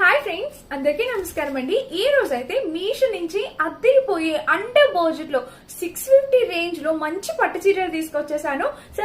Hi friends అందరికీ నమస్కారం అండి. ఈ రోజు అయితే మీషో నుంచి అద్దరిపోయే అండర్ బడ్జెట్లో సిక్స్ ఫిఫ్టీ రేంజ్లో మంచి పట్టు చీరలు తీసుకొచ్చేసాను. సో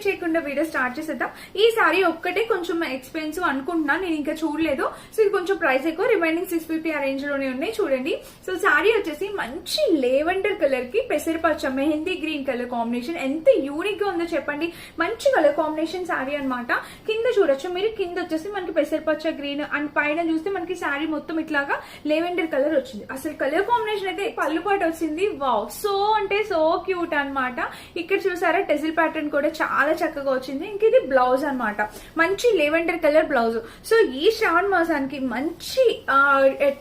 లేట్ చేయకుండా వీడియో స్టార్ట్ చేసేద్దాం. ఈ సారీ ఒక్కటే కొంచెం ఎక్స్పెన్సివ్ అనుకుంటున్నాను నేను ఇంకా చూడలేదు. సో ఇది కొంచెం ప్రైస్ ఎక్కువ. రిమైనింగ్ సిక్స్ ఫిఫ్టీ ఆ రేంజ్లోనే ఉన్నాయి చూడండి. సో సారీ వచ్చేసి మంచి లేవెండర్ కలర్కి పెసరపచ్చ మెహందీ గ్రీన్ కలర్ కాంబినేషన్ ఎంత యూనిక్గా ఉందో చెప్పండి. మంచి కలర్ కాంబినేషన్ సారీ అన్నమాట. కింద చూడొచ్చు. మీరు కింద వచ్చేసి మనకి పెసరపచ్చ గ్రీన్ అండ్ పైన చూస్తే మనకి శారీ మొత్తం ఇట్లాగా లెవెండర్ కలర్ వచ్చింది. అసలు కలర్ కాంబినేషన్ అయితే పళ్ళు పాటు వచ్చింది. వావ్ సో అంటే సో క్యూట్ అన్నమాట. ఇక్కడ చూసారా టెజిల్ ప్యాటర్న్ కూడా చాలా చక్కగా వచ్చింది. ఇంక ఇది బ్లౌజ్ అనమాట మంచి లెవెండర్ కలర్ బ్లౌజ్. సో ఈ శ్రావణ మాసానికి మంచి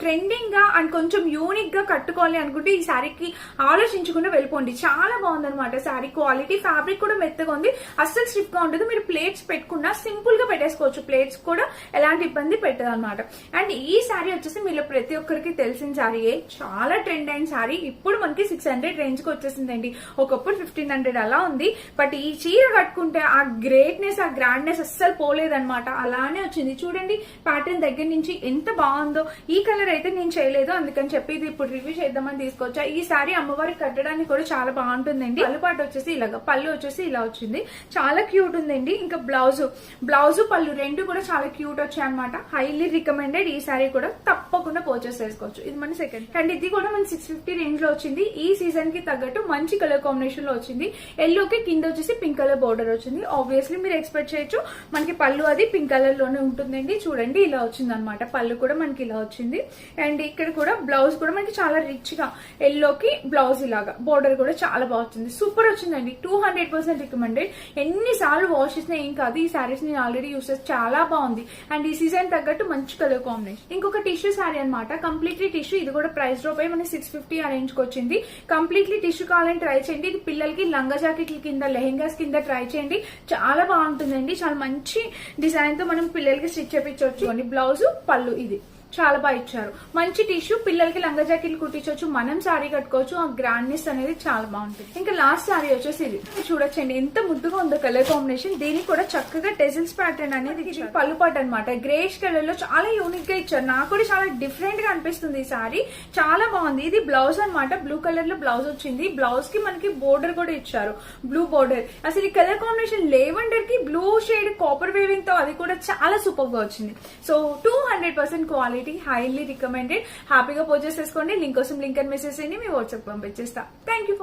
ట్రెండింగ్గా అండ్ కొంచెం యూనిక్గా కట్టుకోవాలి అనుకుంటే ఈ శారీకి ఆలోచించకుండా వెళ్ళిపోండి. చాలా బాగుందనమాట శారీ. క్వాలిటీ ఫ్యాబ్రిక్ కూడా మెత్తగా ఉంది. అస్సలు స్టిఫ్గా ఉంటుంది మీరు ప్లేట్స్ పెట్టుకున్నా సింపుల్గా పెట్టేసుకోవచ్చు. ప్లేట్స్ కూడా ఎలాంటి ఇబ్బంది పెట్టదు అనమాట అండ్ ఈ శారీ వచ్చేసి మీలో ప్రతి ఒక్కరికి తెలిసిన శారీయే చాలా ట్రెండ్ అయిన శారీ. ఇప్పుడు మనకి సిక్స్ హండ్రెడ్ రేంజ్కి వచ్చేసిందండి. ఒకప్పుడు ఫిఫ్టీన్ హండ్రెడ్ అలా ఉంది. బట్ ఈ చీర కట్టుకుంటే ఆ గ్రేట్నెస్ ఆ గ్రాండ్నెస్ అస్సలు పోలేదనమాట అలానే వచ్చింది. చూడండి ప్యాటర్న్ దగ్గర నుంచి ఎంత బాగుందో. ఈ కలర్ అయితే నేను చేయలేదు. అందుకని చెప్పి ఇది ఇప్పుడు రివ్యూ చేద్దామని తీసుకొచ్చా. ఈ సారీ అమ్మవారికి కట్టడానికి కూడా చాలా బాగుంటుందండి. పల్లుపాటు వచ్చేసి ఇలాగ పళ్ళు వచ్చేసి ఇలా వచ్చింది. చాలా క్యూట్ ఉందండి. ఇంకా బ్లౌజ్ బ్లౌజ్ పళ్ళు రెండు కూడా చాలా క్యూట్ వచ్చాయి అనమాట హైలీ రికమెండెడ్ ఈ సారీ కూడా తప్పకుండా పర్చేస్ చేసుకోవచ్చు. ఇది మన సెకండ్ అండ్ ఇది కూడా మన సిక్స్ ఫిఫ్టీ రేంజ్లో వచ్చింది. ఈ సీజన్కి తగ్గట్టు మంచి కలర్ కాంబినేషన్లో వచ్చింది. ఎల్లోకి కింద వచ్చేసి పింక్ కలర్ బోర్డర్ వచ్చింది. ఆబ్వియస్లీ మీరు ఎక్స్పెక్ట్ చేయొచ్చు. మనకి పళ్ళు అది పింక్ కలర్లోనే ఉంటుందండి. చూడండి ఇలా వచ్చింది అనమాట పళ్ళు కూడా మనకి ఇలా వచ్చింది. అండ్ ఇక్కడ కూడా బ్లౌజ్ కూడా మనకి చాలా రిచ్గా ఎల్లోకి బ్లౌజ్ ఇలాగా. బోర్డర్ కూడా చాలా బాగా వచ్చింది. సూపర్ వచ్చిందండి. టూ హండ్రెడ్ పర్సెంట్ రికమెండెడ్ ఎన్నిసార్లు వాష్ చేసినా ఏం కాదు. ఈ సారీస్ నేను ఆల్రెడీ యూస్ చేసి చాలా బాగుంది. అండ్ ఈ సీజన్ తగ్గట్టు మంచి కలర్ కాంబినేషన్ ఇంకొక టిష్యూ సారీ అనమాట కంప్లీట్లీ టిష్యూ ఇది కూడా ప్రైస్ డ్రాప్ అయ్యి మనకి సిక్స్ ఫిఫ్టీ ఆ వచ్చింది. కంప్లీట్లీ టిష్యూ కావాలని ట్రై చేయండి. ఇది పిల్లలకి లంగా జాకెట్ల కింద లెహెంగాస్ కింద ట్రై చేయండి. చాలా బాగుంటుందండి. చాలా మంచి డిజైన్తో మనం పిల్లలకి స్టిచ్ చేపించవచ్చు. బ్లౌజ్ పళ్ళు ఇది. చాలా బాగా ఇచ్చారు. మంచి టిష్యూ పిల్లలకి లంగా జాకెట్లు కుట్టించవచ్చు మనం సారీ కట్టుకోవచ్చు ఆ గ్రాండ్నెస్ అనేది చాలా బాగుంటుంది. ఇంకా లాస్ట్ సారీ వచ్చేసి ఇది. చూడొచ్చండి ఎంత ముద్దుగా ఉందో కలర్ కాంబినేషన్ దీనికి కూడా చక్కగా టెజిల్స్ ప్యాటర్న్ అనేది పళ్ళు పాట అనమాట గ్రేష్ కలర్లో చాలా యూనిక్గా ఇచ్చారు. నాకు కూడా చాలా డిఫరెంట్గా అనిపిస్తుంది ఈ సారీ చాలా బాగుంది. ఇది బ్లౌజ్ అన్నమాట. బ్లూ కలర్లో బ్లౌజ్ వచ్చింది. బ్లౌజ్కి మనకి బోర్డర్ కూడా ఇచ్చారు. బ్లూ బోర్డర్ అసలు ఈ కలర్ కాంబినేషన్ లేవండర్కి బ్లూ షేడ్ కాపర్ వేవింగ్తో అది కూడా చాలా సూపర్గా వచ్చింది. So two hundred percent quality highly recommended హ్యాపీగా పర్చేస్ చేసుకోండి. లింక్ కోసం లింక్ అని మెసేజ్ చేయండి మీ వాట్సాప్ పంపించేస్తా. Thank you